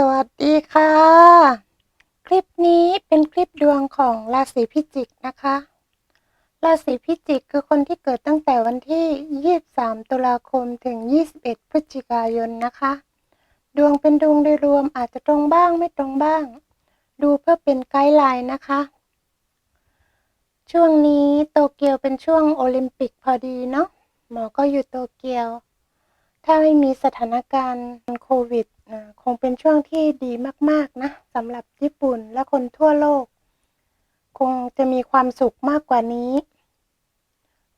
สวัสดีค่ะ คลิปนี้เป็นคลิปดวงของราศีพิจิกนะคะ ราศีพิจิกคือคนที่เกิดตั้งแต่วันที่ 23 ตุลาคมถึง 21 พฤศจิกายนนะคะ ดวงเป็นดวงโดยรวมอาจจะตรงบ้างไม่ตรงบ้าง ดูเพื่อเป็นไกด์ไลน์นะคะ ช่วงนี้โตเกียวเป็นช่วงโอลิมปิกพอดีเนาะหมอก็อยู่โตเกียว ถ้าไม่มีสถานการณ์โควิด คงเป็นช่วงที่ดีมาก ๆ นะสำหรับญี่ปุ่นและคนทั่วโลก คงจะมีความสุขมากกว่านี้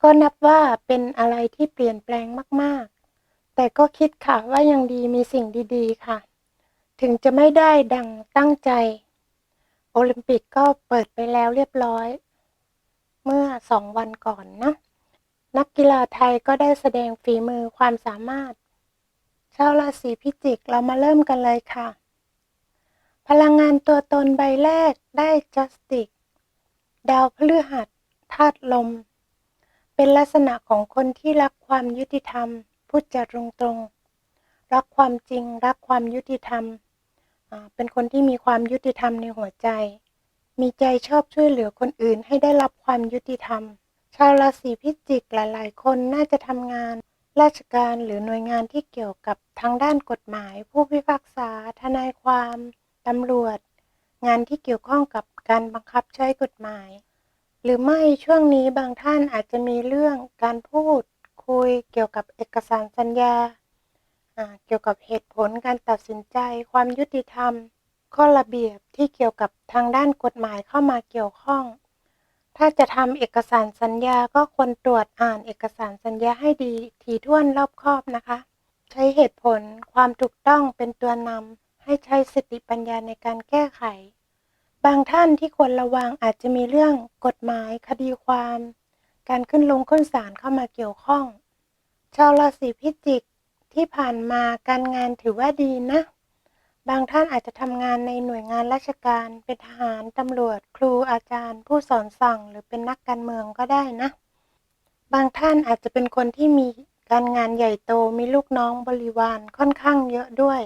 ก็นับว่าเป็นอะไรที่เปลี่ยนแปลงมาก ๆ แต่ก็คิดค่ะว่ายังดีมีสิ่งดีๆ ค่ะ ถึงจะไม่ได้ดังตั้งใจ โอลิมปิกก็เปิดไปแล้วเรียบร้อย เมื่อสองวันก่อนนะ นักกีฬาไทยก็ได้แสดงฝีมือความสามารถ ชาวราศีพิจิกเรามาเริ่มกันเลยค่ะ พลังงานตัวตนใบแรกได้จัสติกดาวพฤหัสธาตุลม เป็นลักษณะของคนที่รักความยุติธรรม พูดจาตรงๆ รักความจริง รักความยุติธรรม เป็นคนที่มีความยุติธรรมในหัวใจ มีใจชอบช่วยเหลือคนอื่นให้ได้รับความยุติธรรม ชาวราศีพิจิกหลายๆ คนน่าจะทำงาน ราชการหรือหน่วยงานที่เกี่ยวกับทางด้านกฎหมาย ผู้พิพากษา ทนายความ ตำรวจ งานที่เกี่ยวข้องกับการบังคับใช้กฎหมาย หรือไม่ช่วงนี้บางท่านอาจจะมีเรื่องการพูดคุยเกี่ยวกับเอกสารสัญญา เกี่ยวกับเหตุผลการตัดสินใจ ความยุติธรรม ข้อระเบียบที่เกี่ยวกับทางด้านกฎหมายเข้ามาเกี่ยวข้อง ถ้าจะทำเอกสารสัญญาก็ควรตรวจอ่านเอกสารสัญญาให้ดีถี่ถ้วนรอบคอบนะคะ ใช้เหตุผลความถูกต้องเป็นตัวนำให้ใช้สติปัญญาในการแก้ไข บางท่านที่ควรระวังอาจจะมีเรื่องกฎหมายคดีความ การขึ้นลงขึ้นศาลเข้ามาเกี่ยวข้อง ชาวราศีพิจิกที่ผ่านมาการงานถือว่าดีนะ บางท่านอาจจะทำงานในหน่วยงานราชการ เป็นทหาร ตำรวจ ครูอาจารย์ ผู้สอนสั่ง หรือเป็นนักการเมืองก็ได้นะ บางท่านอาจจะเป็นคนที่มีการงานใหญ่โตมีลูกน้องบริวารค่อนข้างเยอะด้วย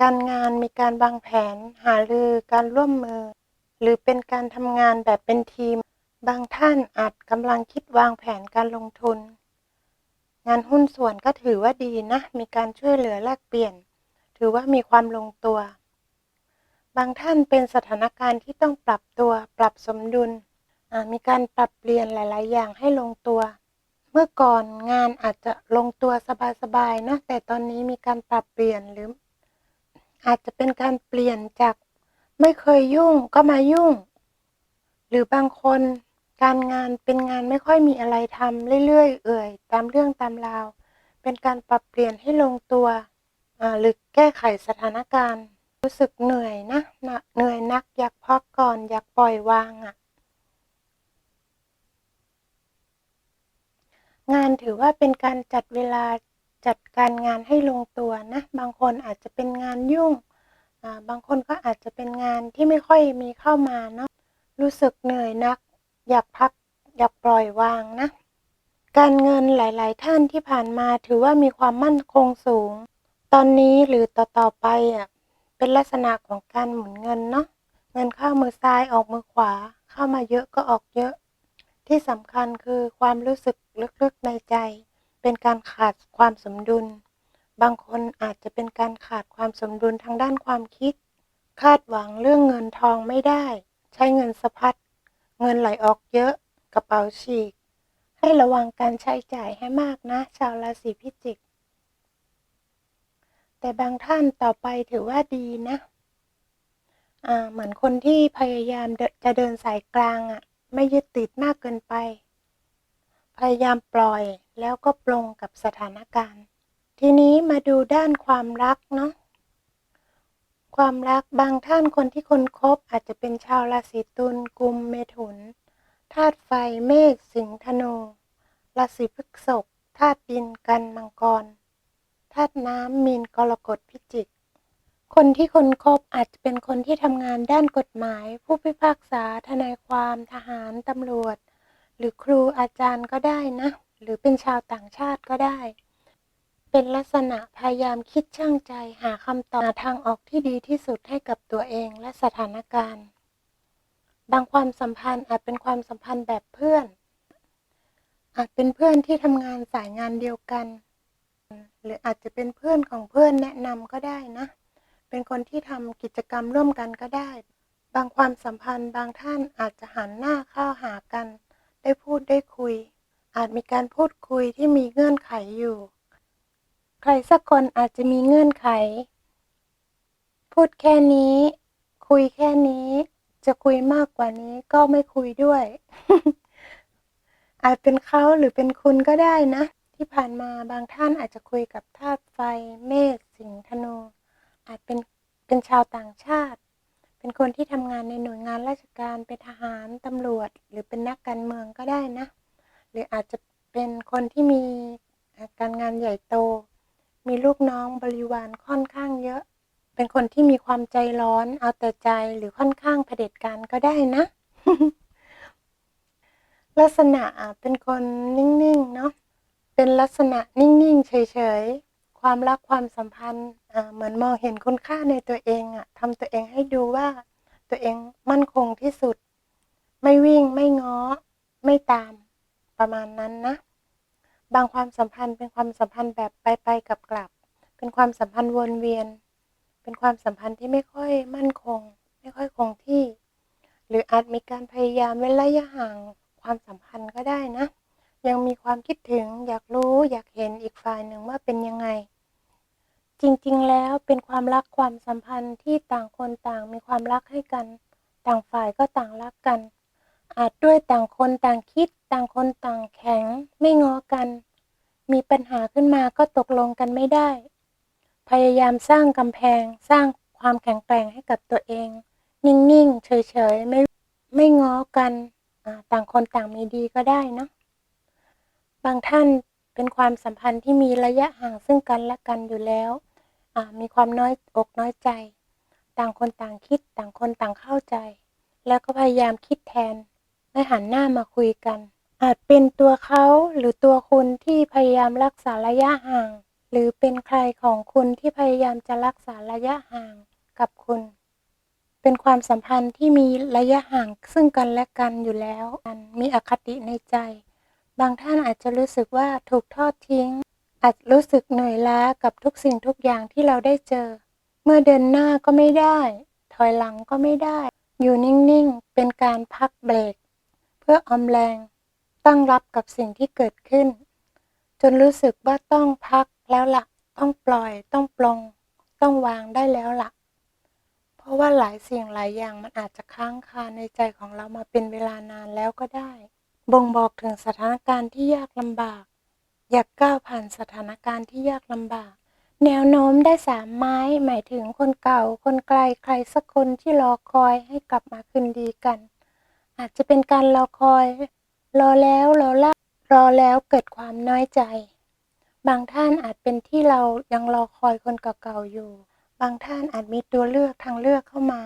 การงานมีการวางแผน หารือการร่วมมือ หรือเป็นการทำงานแบบเป็นทีม บางท่านอาจกำลังคิดวางแผนการลงทุน งานหุ้นส่วนก็ถือว่าดีนะ มีการช่วยเหลือแลกเปลี่ยน ถือว่ามีความลงตัว บางท่านเป็นสถานการณ์ที่ต้องปรับตัวปรับสมดุล มีการปรับเปลี่ยนหลาย ๆ อย่างให้ลงตัว เมื่อก่อนงานอาจจะลงตัวสบายๆเนะ แต่ตอนนี้มีการปรับเปลี่ยนหรือ อาจจะเป็นการเปลี่ยนจากไม่เคยยุ่งก็มายุ่ง หรือบางคนการงานเป็นงานไม่ค่อยมีอะไรทำเรื่อย ๆ เอื่อย ตามเรื่องตามราว เป็นการปรับเปลี่ยนให้ลงตัว หรือแก้ไขสถานการณ์ รู้สึกเหนื่อยนะนะเหนื่อยนักอยากพักก่อนอยากปล่อยวางอะ่ะ งานถือว่าเป็นการจัดเวลาจัดการงานให้ลงตัวนะ บางคนอาจจะเป็นงานยุ่ง บางคนก็อาจจะเป็นงานที่ไม่ค่อยมีเข้ามาเนาะรู้สึกเหนื่อยนัก อยากพักอยากปล่อยวางนะ การเงินหลาย ๆ ท่านที่ผ่านมาถือว่ามีความมั่นคงสูง ตอนนี้หรือต่อๆไปอะเป็นลักษณะของการหมุนเงินเนาะเงินเข้ามือซ้ายออกมือขวา เข้ามาเยอะก็ออกเยอะ ที่สำคัญคือความรู้สึกลึกๆในใจ เป็นการขาดความสมดุล บางคนอาจจะเป็นการขาดความสมดุลทางด้านความคิด คาดหวังเรื่องเงินทองไม่ได้ ใช้เงินสะพัดเงินไหลออกเยอะกระเป๋าฉีก ให้ระวังการใช้จ่ายให้มากนะ ชาวราศีพิจิก แต่บางท่านต่อไปถือว่าดีนะอ่าเหมือนคนที่พยายามจะเดินสายกลางอะ่ะ ไม่ยึดติดมากเกินไป พยายามปล่อยแล้วก็ปลงกับสถานการณ์ ทีนี้มาดูด้านความรักเนาะความรักบางท่านคนที่คนคบอาจจะเป็นชาวราศีตุลกุมเมถุนธาตุไฟเมษสิงห์ธนูราศีพฤษภธาตุดินกันมังกร ธาตุน้ำมีนกรกฎพิจิก คนที่คนคบอาจจะเป็นคนที่ทำงานด้านกฎหมาย ผู้พิพากษา ทนายความ ทหาร ตำรวจ หรือครูอาจารย์ก็ได้นะ หรือเป็นชาวต่างชาติก็ได้ เป็นลักษณะพยายามคิดช่างใจหาคำตอบทางออกที่ดีที่สุดให้กับตัวเองและสถานการณ์ บางความสัมพันธ์อาจเป็นความสัมพันธ์แบบเพื่อน อาจเป็นเพื่อนที่ทำงานสายงานเดียวกัน หรืออาจจะเป็นเพื่อนของเพื่อนแนะนำก็ได้นะ เป็นคนที่ทำกิจกรรมร่วมกันก็ได้ บางความสัมพันธ์บางท่านอาจจะหันหน้าเข้าหากัน ได้พูดได้คุย อาจมีการพูดคุยที่มีเงื่อนไขอยู่ ใครสักคนอาจจะมีเงื่อนไข พูดแค่นี้ คุยแค่นี้ จะคุยมากกว่านี้ก็ไม่คุยด้วย อาจเป็นเขาหรือเป็นคุณก็ได้นะ ที่ผ่านมาบางท่านอาจจะคุยกับธาตุไฟเมษสิงห์ธนู อาจเป็นเป็นชาวต่างชาติ เป็นคนที่ทำงานในหน่วยงานราชการเป็นทหารตำรวจ หรือเป็นนักการเมืองก็ได้นะ หรืออาจจะเป็นคนที่มีการงานใหญ่โต มีลูกน้องบริวารค่อนข้างเยอะ เป็นคนที่มีความใจร้อนเอาแต่ใจหรือค่อนข้างเผด็จการก็ได้นะ ลักษณะเป็นคนนิ่งๆเนาะ เป็นลักษณะนิ่งๆ เฉยๆ ความรักความสัมพันธ์เหมือนมองเห็นคุณค่าในตัวเองอะทำตัวเองให้ดูว่าตัวเองมั่นคงที่สุด ไม่วิ่งไม่ง้อ ไม่ตามประมาณนั้นนะ บางความสัมพันธ์เป็นความสัมพันธ์แบบไปไปกลับกลับ เป็นความสัมพันธ์วนเวียน เป็นความสัมพันธ์ที่ไม่ค่อยมั่นคง ไม่ค่อยคงที่ หรืออาจมีการพยายามเว้นระยะห่างความสัมพันธ์ก็ได้นะ ยังมีความคิดถึงอยากรู้อยากเห็นอีกฝ่ายหนึ่งว่าเป็นยังไง จริงๆแล้วเป็นความรักความสัมพันธ์ที่ต่างคนต่างมีความรักให้กัน ต่างฝ่ายก็ต่างรักกัน อาจด้วยต่างคนต่างคิด ต่างคนต่างแข็ง ไม่ง้อกัน มีปัญหาขึ้นมาก็ตกลงกันไม่ได้ พยายามสร้างกำแพงสร้างความแข็งแกร่งให้กับตัวเอง นิ่งๆเฉยๆไม่ไม่ง้อกันต่างคนต่างมีดีก็ได้นะ บางท่านเป็นความสัมพันธ์ที่มีระยะห่างซึ่งกันและกันอยู่แล้วมีความน้อยอกน้อยใจ ต่างคนต่างคิดต่างคนต่างเข้าใจ แล้วก็พยายามคิดแทน ไม่หันหน้ามาคุยกัน อาจเป็นตัวเขาหรือตัวคุณที่พยายามรักษาระยะห่าง หรือเป็นใครของคุณที่พยายามจะรักษาระยะห่างกับคุณ เป็นความสัมพันธ์ที่มีระยะห่างซึ่งกันและกันอยู่แล้วมีอคติในใจ บางท่านอาจจะรู้สึกว่าถูกทอดทิ้ง อาจรู้สึกเหนื่อยล้ากับทุกสิ่งทุกอย่างที่เราได้เจอ เมื่อเดินหน้าก็ไม่ได้ ถอยหลังก็ไม่ได้ อยู่นิ่งๆ เป็นการพักเบรก เพื่อออมแรง ตั้งรับกับสิ่งที่เกิดขึ้น จนรู้สึกว่าต้องพักแล้วละ่ะ ต้องปล่อย ต้องปลง ต้องวางได้แล้วละ่ะ เพราะว่าหลายสิ่งหลายอย่างมันอาจจะค้างคาในใจของเรามาเป็นเวลานานแล้วก็ได้ บ่งบอกถึงสถานการณ์ที่ยากลำบาก อยากก้าวผ่านสถานการณ์ที่ยากลำบาก แนวโน้มได้สามไม้ หมายถึงคนเก่า คนไกลใครสักคนที่รอคอยให้กลับมาคืนดีกัน อาจจะเป็นการรอคอย รอแล้วรอเล่ารอแล้วเกิดความน้อยใจ บางท่านอาจเป็นที่เรายังรอคอยคนเก่าๆอยู่ บางท่านอาจมีตัวเลือกทางเลือกเข้ามา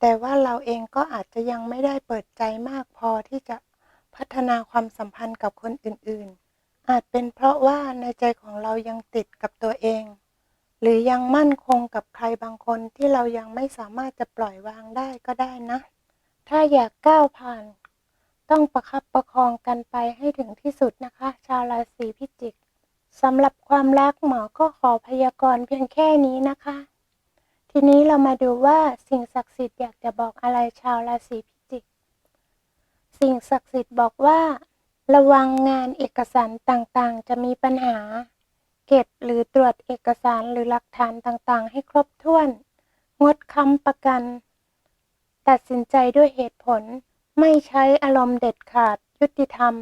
แต่ว่าเราเองก็อาจจะยังไม่ได้เปิดใจมากพอที่จะ พัฒนาความสัมพันธ์กับคนอื่นๆ อาจเป็นเพราะว่าในใจของเรายังติดกับตัวเอง หรือยังมั่นคงกับใครบางคนที่เรายังไม่สามารถจะปล่อยวางได้ก็ได้นะ ถ้าอยากก้าวผ่าน ต้องประคับประคองกันไปให้ถึงที่สุดนะคะ ชาวราศีพิจิกสำหรับความรักหมอก็ขอพยากรณ์เพียงแค่นี้นะคะ ทีนี้เรามาดูว่าสิ่งศักดิ์สิทธิ์อยากจะบอกอะไรชาวราศีพิจิก สิ่งศักดิ์สิทธิ์บอกว่า ระวังงานเอกสารต่างๆ จะมีปัญหา เก็บหรือตรวจเอกสารหรือหลักฐานต่างๆ ให้ครบถ้วน งดค้ำประกัน ตัดสินใจด้วยเหตุผล ไม่ใช้อารมณ์เด็ดขาด ยุติธรรม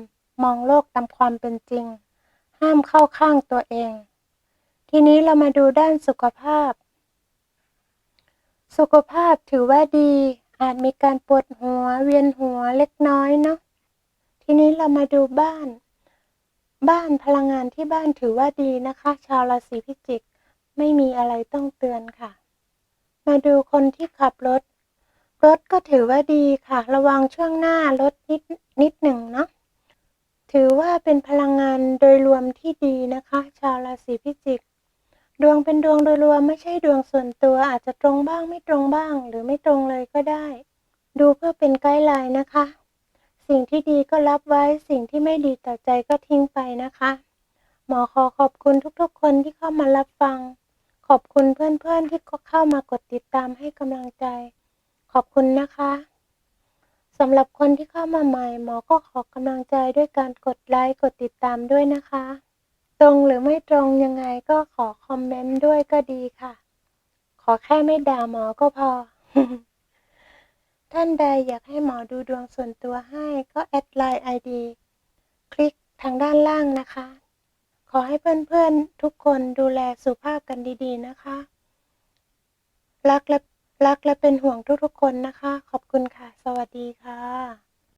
มองโลกตามความเป็นจริง ห้ามเข้าข้างตัวเอง ทีนี้เรามาดูด้านสุขภาพ สุขภาพถือว่าดี อาจมีการปวดหัวเวียนหัวเล็กน้อยเนาะทีนี้เรามาดูบ้าน บ้านพลังงานที่บ้านถือว่าดีนะคะ ชาวราศีพิจิก ไม่มีอะไรต้องเตือนค่ะ มาดูคนที่ขับรถ รถก็ถือว่าดีค่ะ ระวังช่วงหน้ารถนิดนิดหนึ่งเนาะถือว่าเป็นพลังงานโดยรวมที่ดีนะคะ ชาวราศีพิจิก ดวงเป็นดวงโดยรวมไม่ใช่ดวงส่วนตัวอาจจะตรงบ้างไม่ตรงบ้าง หรือไม่ตรงเลยก็ได้ ดูเพื่อเป็นไกด์ไลน์นะคะ สิ่งที่ดีก็รับไว้สิ่งที่ไม่ดีต่อใจก็ทิ้งไปนะคะ หมอขอขอบคุณทุกๆ คนที่เข้ามารับฟัง ขอบคุณเพื่อนๆที่เข้ามากดติดตามให้กำลังใจ ขอบคุณนะคะสำหรับคนที่เข้ามาใหม่ หมอก็ขอกำลังใจด้วยการกดไลค์กดติดตามด้วยนะคะ ตรงหรือไม่ตรงยังไงก็ขอคอมเมนต์ด้วยก็ดีค่ะ ขอแค่ไม่ด่าหมอก็พอ ท่านใดอยากให้หมอดูดวงส่วนตัวให้ก็แอดไลน์ ID คลิกทางด้านล่างนะคะ ขอให้เพื่อนๆทุกคนดูแลสุขภาพกันดีๆนะคะ รักและรักและเป็นห่วงทุกๆคนนะคะ ขอบคุณค่ะ สวัสดีค่ะ